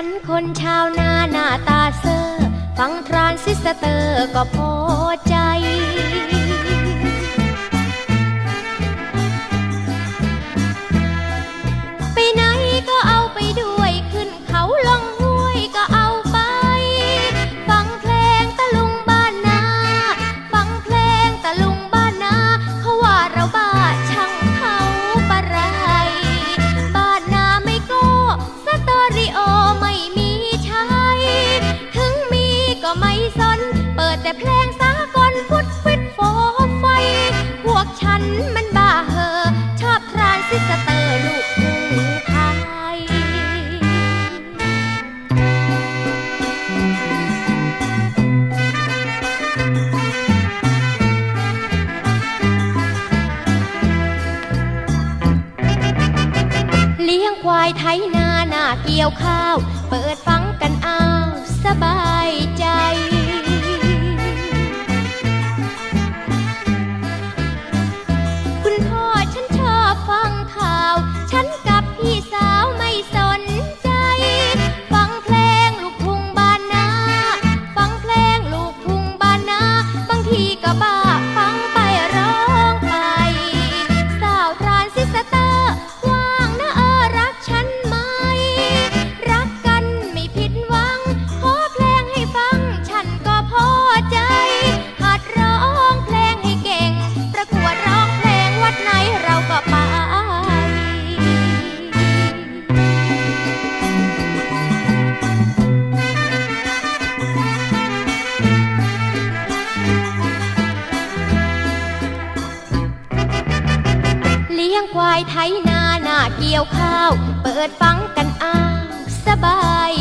ฉันคนชาวนาหน้าตาเซอร์ ฟังทรานซิสเตอร์ก็พอ เปิดแต่เพลงสากลฟุดฟิตโฟไฟ พวกฉันมันบ้าเหอ ชอบทรานซิสเตอร์ลูกทุ่งไทย เลี้ยงควายไถนาหน้าเกี่ยวข้าว เปิดฟังกันอ้าวสบาย ยงควายไถนาหน้าเกี่ยวข้าว เปิดฟังกันอ้าวสบาย